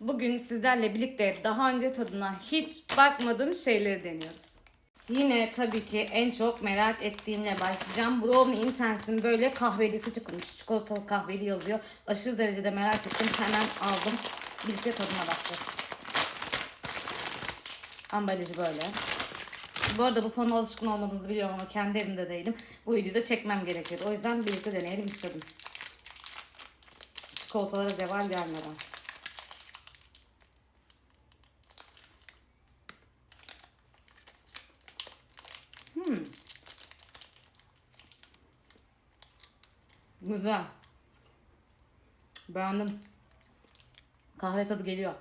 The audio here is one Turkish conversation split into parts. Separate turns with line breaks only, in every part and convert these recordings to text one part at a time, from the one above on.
Bugün sizlerle birlikte daha önce tadına hiç bakmadığım şeyleri deniyoruz. Yine tabii ki en çok merak ettiğimle başlayacağım. Brownie Intens'in böyle kahvelisi çıkmış. Çikolatalı kahveli yazıyor. Aşırı derecede merak ettim. Hemen aldım. Birlikte tadına bakacağız. Ambalajı böyle. Bu arada bu fona alışkın olmadığınızı biliyorum ama kendi evimde değilim. Bu videoyu da çekmem gerekiyordu. O yüzden birlikte deneyelim istedim. Çikolatalara zeval gelmeden. Hmm. Güzel. Beğendim. Kahve tadı geliyor.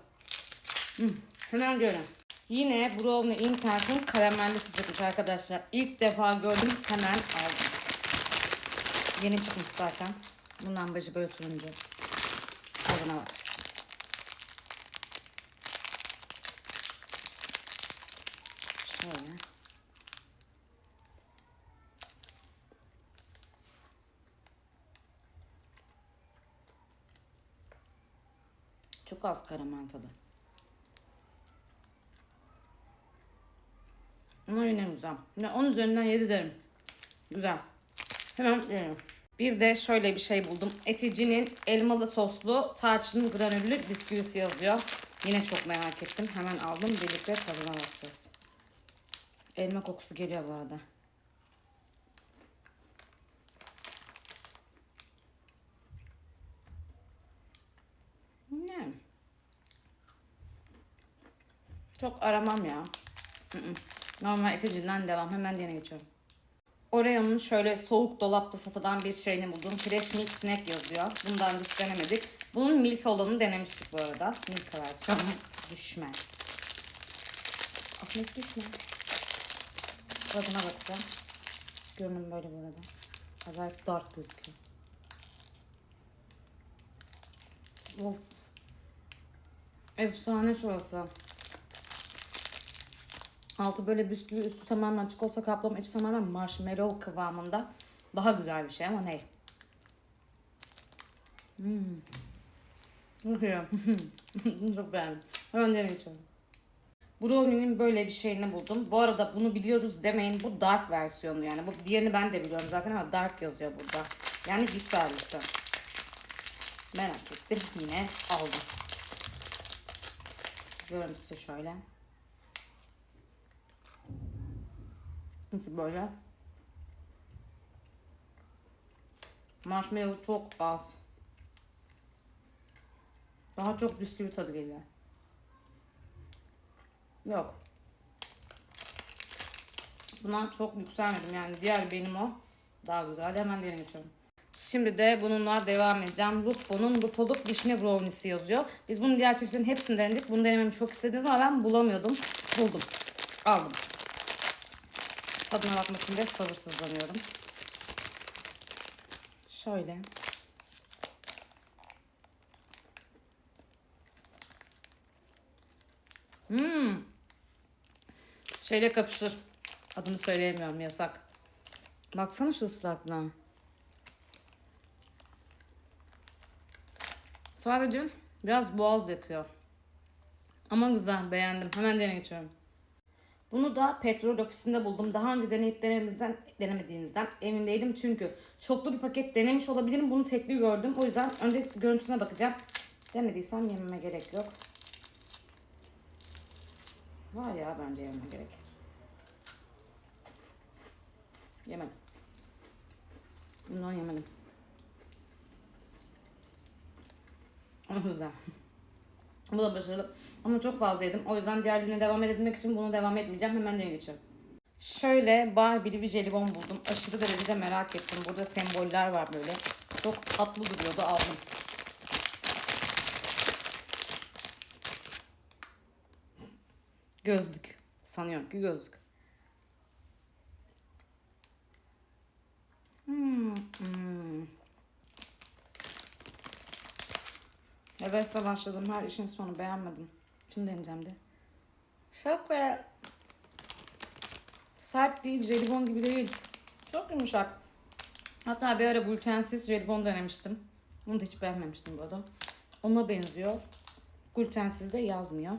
Hmm. Hemen görün. Yine Brownie Intens'in karamellisi çıkmış arkadaşlar. İlk defa gördüm hemen aldım. Yeni çıkmış zaten. Bunun ambacı böyle turuncu. Tadına bakarız. Şöyle. Çok az karamel tadı. Ama yine güzel. Ya 10 üzerinden 7 derim. Güzel. Hemen yiyelim. Bir de şöyle bir şey buldum. Eticinin elmalı soslu tarçın granüllü bisküvisi yazıyor. Yine çok merak ettim. Hemen aldım. Birlikte tadına bakacağız. Elma kokusu geliyor bu arada. Yani. Çok aramam ya. Normal eticinden devam. Hemen diğerine geçiyorum. Oreo'nun şöyle soğuk dolapta satılan bir şeyini buldum. Fresh Milk Snack yazıyor. Bundan hiç denemedik. Bunun milk olanını denemiştik bu arada. Milk versiyonu. Düşme. Ahmet düşme. Tadına bakacağım. Görünüm böyle bu arada. Acayip dark gözüküyor. Of. Efsane şurası. Altı böyle bisküvi, üstü tamamen çikolata kaplama, içi tamamen marshmallow kıvamında. Daha güzel bir şey ama ne? Hmm. Çok beğendim. Hemen nereye geçiyorum? Brownie'nin böyle bir şeyini buldum. Bu arada bunu biliyoruz demeyin. Bu dark versiyonu yani. Bu diğerini ben de biliyorum zaten ama dark yazıyor burada. Yani güçlüsü. Merak ettim. Yine aldım. Görüntüsü şöyle. İşte böyle. Marshmallow çok az. Daha çok bisküvi tadı geliyor. Yok. Buna çok yükselmedim yani diğer benim o. Daha güzel. Hemen diğerine geçiyorum. Şimdi de bununla devam edeceğim. Lupo'nun Lupoluk Vişne Brownie'si yazıyor. Biz bunun diğer çeşitlerin hepsini denedik. Bunu denememi çok istediniz ama ben bulamıyordum. Buldum. Aldım. Tadına bakmak için de sabırsızlanıyorum. Şöyle. Hmm. Şeyle kapışır. Adını söyleyemiyorum yasak. Baksana şu ıslaklığa. Sadece biraz boğaz yakıyor. Ama güzel beğendim. Hemen deneye geçiyorum. Bunu da petrol ofisinde buldum. Daha önce deneyip denememizden, denemediğimizden emin değilim. Çünkü çoklu bir paket denemiş olabilirim. Bunu tekli gördüm. O yüzden önce görüntüsüne bakacağım. Demediysem yememe gerek yok. Var ya bence yememe gerek. Yemedim. Bundan yemedim. Ama güzel. Bu da başarılı. Ama çok fazla yedim. O yüzden diğerlerine devam edebilmek için bunu devam etmeyeceğim. Hemen diğerine geçiyorum. Şöyle Barbie'li bir jelibon buldum. Aşırı derecede merak ettim. Burada semboller var böyle. Çok tatlı duruyordu. Aldım. Gözlük. Sanıyorum ki gözlük. Hmm, hmm. Hevesle başladım. Her işin sonu beğenmedim. Şunu deneyeceğim de. Çok be. Sert değil, jelibon gibi değil. Çok yumuşak. Hatta bir ara glutensiz jelibon denemiştim. Bunu da hiç beğenmemiştim bu arada. Ona benziyor. Glutensiz de yazmıyor.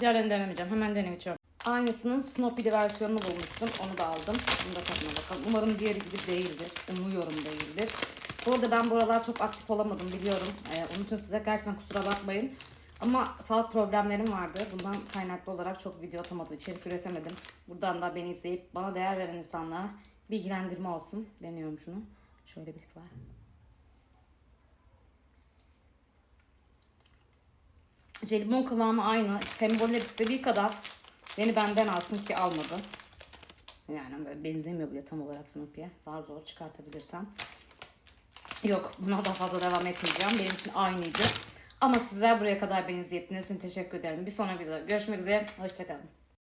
Diğerini denemeyeceğim. Hemen içiyorum. Aynısının Snoopy'li versiyonunu bulmuştum. Onu da aldım. Bunu da tadına bakalım. Umarım diğeri gibi değildir. Umuyorum değildir. Bu arada ben bu aralar çok aktif olamadım biliyorum. Ee, onun için size gerçekten kusura bakmayın. Ama sağlık problemlerim vardı. Bundan kaynaklı olarak çok video atamadım, içerik üretemedim. Buradan da beni izleyip bana değer veren insanlara bilgilendirme olsun. Deniyorum şunu. Şöyle bir tip var. Jelibon kıvamı aynı. Semboller istediği kadar beni benden alsın ki almadı. Yani böyle benzemiyor bile tam olarak Snoopy'ye. Zar zor çıkartabilirsem. Yok buna daha fazla devam etmeyeceğim. Benim için aynıydı. Ama sizler buraya kadar beni izlediğiniz için teşekkür ederim. Bir sonraki videoda görüşmek üzere. Hoşçakalın.